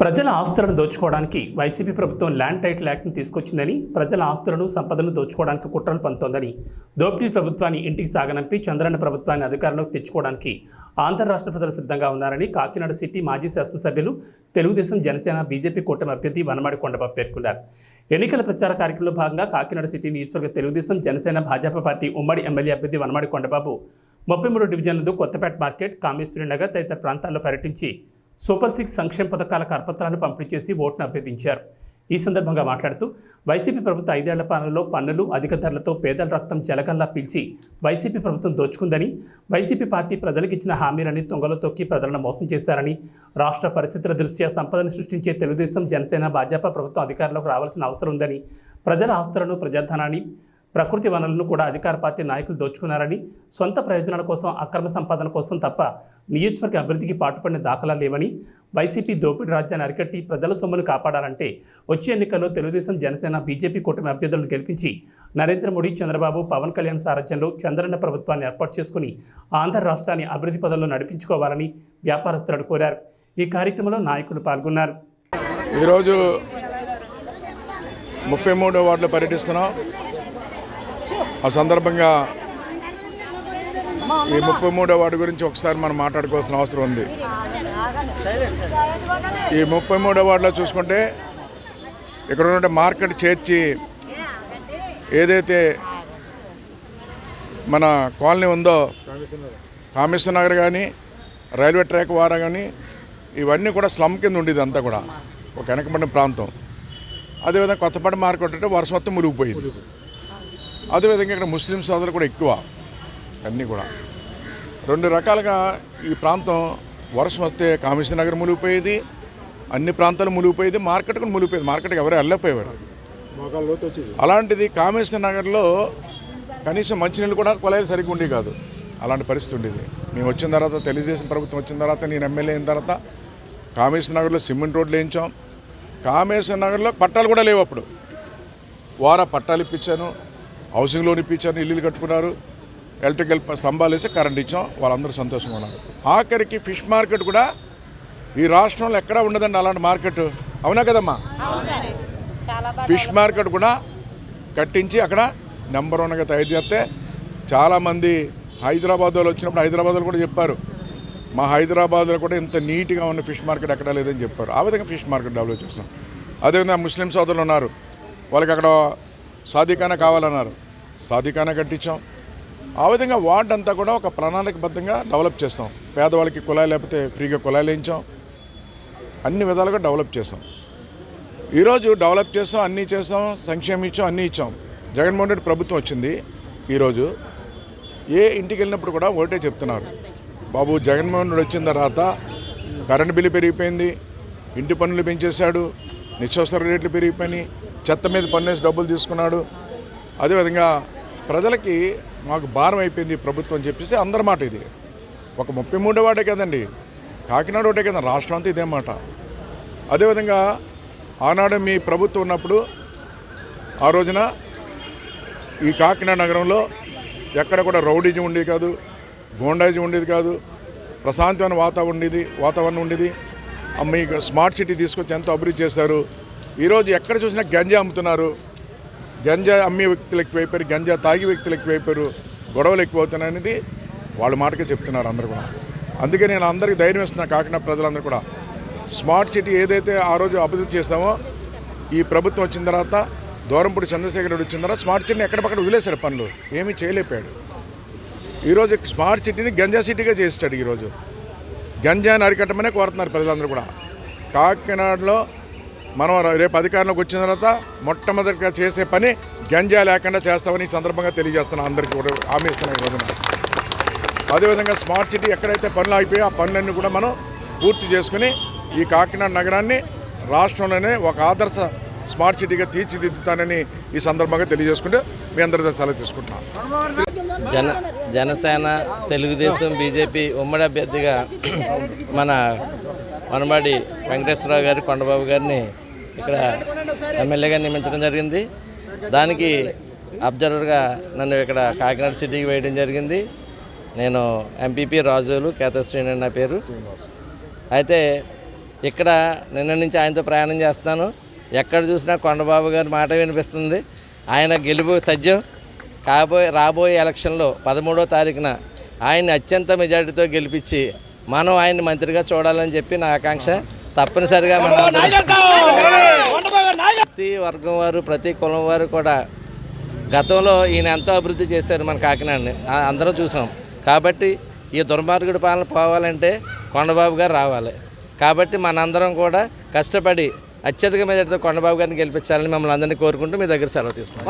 ప్రజల ఆస్తులను దోచుకోవడానికి వైసీపీ ప్రభుత్వం ల్యాండ్ టైటిల్ యాక్ట్ని తీసుకొచ్చిందని ప్రజల ఆస్తులను సంపదను దోచుకోవడానికి కుట్రలు పంతోందని దోపిడీ ప్రభుత్వాన్ని ఇంటికి సాగనంపి చంద్రన్న ప్రభుత్వాన్ని అధికారంలోకి తెచ్చుకోవడానికి ఆంధ్ర రాష్ట్ర ప్రజలు సిద్ధంగా ఉన్నారని కాకినాడ సిటీ మాజీ శాసనసభ్యులు తెలుగుదేశం జనసేన బీజేపీ కూటమి అభ్యర్థి వనమాడి కొండబాబు పేర్కొన్నారు. ఎన్నికల ప్రచార కార్యక్రమంలో భాగంగా కాకినాడ సిటీ నియోజకవర్గ తెలుగుదేశం జనసేన భాజపా పార్టీ ఉమ్మడి ఎమ్మెల్యే అభ్యర్థి వనమాడి కొండబాబు ముప్పై మూడు డివిజన్లతో కొత్తపేట మార్కెట్ కామేశ్వరి నగర్ తదితర ప్రాంతాల్లో పర్యటించి సూపర్ సిక్స్ సంక్షేమ పథకాల కరపత్రాలను పంపిణీ చేసి ఓటును అభ్యర్థించారు. ఈ సందర్భంగా మాట్లాడుతూ వైసీపీ ప్రభుత్వ ఐదేళ్ళ పాలనలో పన్నులు అధిక ధరలతో పేదల రక్తం జలగల్లా పీల్చి వైసీపీ ప్రభుత్వం దోచుకుందని వైసీపీ పార్టీ ప్రజలకు ఇచ్చిన హామీలని తొంగలో తొక్కి ప్రజలను మోసం చేశారని రాష్ట్ర పరిస్థితుల దృష్ట్యా సంపదను సృష్టించే తెలుగుదేశం జనసేన భాజపా ప్రభుత్వం అధికారంలోకి రావాల్సిన అవసరం ఉందని ప్రజల ఆస్తులను ప్రజాధనాన్ని ప్రకృతి వనరులను కూడా అధికార పార్టీ నాయకులు దోచుకున్నారని సొంత ప్రయోజనాల కోసం అక్రమ సంపాదన కోసం తప్ప నియోజకవర్గ అభివృద్ధికి పాటుపడిన దాఖలాలు లేవని వైసీపీ దోపిడీ రాజ్యాన్ని అరికట్టి ప్రజల సొమ్మును కాపాడాలంటే వచ్చే ఎన్నికల్లో తెలుగుదేశం జనసేన బీజేపీ కూటమి అభ్యర్థులను గెలిపించి నరేంద్ర మోడీ చంద్రబాబు పవన్ కళ్యాణ్ సారథ్యంలో చంద్రన్న ప్రభుత్వాన్ని ఏర్పాటు చేసుకుని ఆంధ్ర రాష్ట్రాన్ని అభివృద్ధి పదంలో నడిపించుకోవాలని వ్యాపారస్తులను కోరారు. ఈ కార్యక్రమంలో నాయకులు పాల్గొన్నారు. ఈరోజు ముప్పై మూడో వార్డులో పర్యటిస్తున్నాం. ఆ సందర్భంగా ఈ ముప్పై మూడో వార్డు గురించి ఒకసారి మనం మాట్లాడుకోవాల్సిన అవసరం ఉంది. ఈ ముప్పై మూడో వార్డులో చూసుకుంటే ఇక్కడ ఉన్న మార్కెట్ చేర్చి ఏదైతే మన కాలనీ ఉందో కామేశ్వర నగర్ కానీ రైల్వే ట్రాక్ వారా కానీ ఇవన్నీ కూడా స్లమ్ కింద ఉండేది అంతా కూడా. ఒక వెనకబడిన ప్రాంతం. అదేవిధంగా కొత్తపేట మార్కెట్ అంటే వర్షం మొత్తం మురిగిపోయింది అదేవిధంగా ఇక్కడ ముస్లిం సోదరులు కూడా ఎక్కువ అన్నీ కూడా. రెండు రకాలుగా ఈ ప్రాంతం వర్షం వస్తే కామేశ్వర నగర్ మునిగిపోయేది అన్ని ప్రాంతాలు మునిగిపోయేది మార్కెట్ కూడా మునిగిపోయేది. మార్కెట్కి ఎవరు వెళ్ళకపోయేవారు. అలాంటిది కామేశ్వర నగర్లో కనీసం మంచినీళ్ళు కూడా కొలాయిలు సరిగ్గా ఉండేవి కాదు. అలాంటి పరిస్థితి ఉండేది. మేము వచ్చిన తర్వాత తెలుగుదేశం ప్రభుత్వం వచ్చిన తర్వాత నేను ఎమ్మెల్యే అయిన తర్వాత కామేశ్వర నగర్లో సిమెంట్ రోడ్లు వేయించాం. కామేశ్వర నగర్లో పట్టాలు కూడా లేవు అప్పుడు. వారా పట్టాలు ఇప్పించాను. హౌసింగ్ లోన్ ఇప్పించాను ఇల్లు కట్టుకున్నారు. ఎలక్ట్రికల్ స్తంభాలు వేసి కరెంట్ ఇచ్చాం. వాళ్ళందరూ సంతోషంగా ఉన్నారు. ఆఖరికి ఫిష్ మార్కెట్ కూడా ఈ రాష్ట్రంలో ఎక్కడా ఉండదండి అలాంటి మార్కెట్. అవునా కదమ్మా? ఫిష్ మార్కెట్ కూడా కట్టించి అక్కడ నెంబర్ వన్గా తయారు చేస్తే చాలామంది హైదరాబాద్ వాళ్ళు వచ్చినప్పుడు హైదరాబాద్లో కూడా చెప్పారు. మా హైదరాబాద్లో కూడా ఇంత నీట్గా ఉన్న ఫిష్ మార్కెట్ ఎక్కడా లేదని చెప్పారు. ఆ విధంగా ఫిష్ మార్కెట్ డెవలప్ చేస్తాం. అదేవిధంగా ముస్లిం సోదరులు ఉన్నారు. వాళ్ళకి అక్కడ సాధికాన కావాలన్నారు. సాధికాన కట్టించాం. ఆ విధంగా వార్డ్ అంతా కూడా ఒక ప్రణాళికబద్ధంగా డెవలప్ చేస్తాం. పేదవాళ్ళకి కుళాయి లేకపోతే ఫ్రీగా కుళాయిలు వేయించాం అన్ని విధాలుగా డెవలప్ చేస్తాం. ఈరోజు డెవలప్ చేస్తాం అన్నీ చేస్తాం సంక్షేమం ఇచ్చాం అన్నీ ఇచ్చాం. జగన్మోహన్ రెడ్డి ప్రభుత్వం వచ్చింది ఈరోజు ఏ ఇంటికి వెళ్ళినప్పుడు కూడా ఒకటే చెప్తున్నారు. బాబు జగన్మోహన్ రెడ్డి వచ్చిన తర్వాత కరెంటు బిల్లు పెరిగిపోయింది. ఇంటి పన్నులు పెంచేశాడు. నిత్యావసర రేట్లు పెరిగిపోయినాయి. చెత్త మీద పన్నేసి డబ్బులు తీసుకున్నాడు. అదేవిధంగా ప్రజలకి మాకు భారం అయిపోయింది ప్రభుత్వం అని చెప్పేసి అందరి మాట ఇది. ఒక ముప్పై మూడో వాడే కదండి. కాకినాడ ఒకటే కదా రాష్ట్రం అంతా ఇదే మాట. అదేవిధంగా ఆనాడు మీ ప్రభుత్వం ఉన్నప్పుడు ఆ రోజున ఈ కాకినాడ నగరంలో ఎక్కడ కూడా రౌడీజం ఉండేది కాదు గోండాజం ఉండేది కాదు ప్రశాంతమైన వాతావరణం ఉండేది వాతావరణం ఉండేది. మీకు స్మార్ట్ సిటీ తీసుకొచ్చి ఎంతో అభివృద్ధి చేశారు? ఈరోజు ఎక్కడ చూసినా గంజా అమ్ముతున్నారు. గంజా అమ్మే వ్యక్తులు ఎక్కువైపోయారు గంజా తాగి వ్యక్తులు ఎక్కువైపోయారు గొడవలు ఎక్కువవుతున్నాయి అనేది వాళ్ళ మాటకే చెప్తున్నారు అందరు కూడా. అందుకే నేను అందరికీ ధైర్యం ఇస్తున్నాను కాకినాడ ప్రజలందరూ కూడా. స్మార్ట్ సిటీ ఏదైతే ఆ రోజు అభివృద్ధి చేస్తామో ఈ ప్రభుత్వం వచ్చిన తర్వాత దూరంపూడి చంద్రశేఖర్ రెడ్డి వచ్చిన తర్వాత స్మార్ట్ సిటీని ఎక్కడపక్కడ వదిలేశాడు పనులు. ఏమీ చేయలేపాడు ఈరోజు స్మార్ట్ సిటీని గంజా సిటీగా చేస్తాడు ఈరోజు. గంజాయిని అరికట్టమనే కోరుతున్నారు ప్రజలందరూ కూడా. కాకినాడలో మనం రేపు అధికారంలోకి వచ్చిన తర్వాత మొట్టమొదటిగా చేసే పని గంజా లేకుండా చేస్తామని ఈ సందర్భంగా తెలియజేస్తున్నాను అందరికీ కూడా హామీ ఇస్తున్నాను అదేవిధంగా స్మార్ట్ సిటీ ఎక్కడైతే పనులు అయిపోయాయో ఆ పనులన్నీ కూడా మనం పూర్తి చేసుకుని ఈ కాకినాడ నగరాన్ని రాష్ట్రంలోనే ఒక ఆదర్శ స్మార్ట్ సిటీగా తీర్చిదిద్దుతానని ఈ సందర్భంగా తెలియజేసుకుంటూ మీ అందరితో సెలవు తీసుకుంటున్నాను. జన జనసేన తెలుగుదేశం బీజేపీ ఉమ్మడి అభ్యర్థిగా మన వనమాడి వెంకటేశ్వరరావు గారి కొండబాబు గారిని ఇక్కడ ఎమ్మెల్యేగా నియమించడం జరిగింది. దానికి అబ్జర్వర్గా నన్ను ఇక్కడ కాకినాడ సిటీకి వేయడం జరిగింది. నేను ఎంపీపీ రాజులు కేతశ్రీని నా పేరు. అయితే ఇక్కడ నిన్న నుంచి ఆయనతో ప్రయాణం చేస్తాను ఎక్కడ చూసినా కొండబాబు గారి మాట వినిపిస్తుంది. ఆయన గెలుపు తథ్యం కాబోయే రాబోయే ఎలక్షన్లో పదమూడో తారీఖున ఆయన్ని అత్యంత మెజారిటీతో గెలిపించి మనం ఆయన్ని మంత్రిగా చూడాలని చెప్పి నా ఆకాంక్ష. తప్పనిసరిగా మన ప్రతి వర్గం వారు ప్రతి కులం వారు కూడా గతంలో ఈయన ఎంతో అభివృద్ధి చేశారు మన కాకినాడని. అందరం చూసాం. కాబట్టి ఈ దుర్మార్గుడి పాలన పోవాలంటే కొండబాబు గారు రావాలి. కాబట్టి మనందరం కూడా కష్టపడి అత్యధిక మెజార్టీతో కొండబాబు గారిని గెలిపించాలని మమ్మల్ని అందరినీ కోరుకుంటూ మీ దగ్గర సెలవు తీసుకున్నాం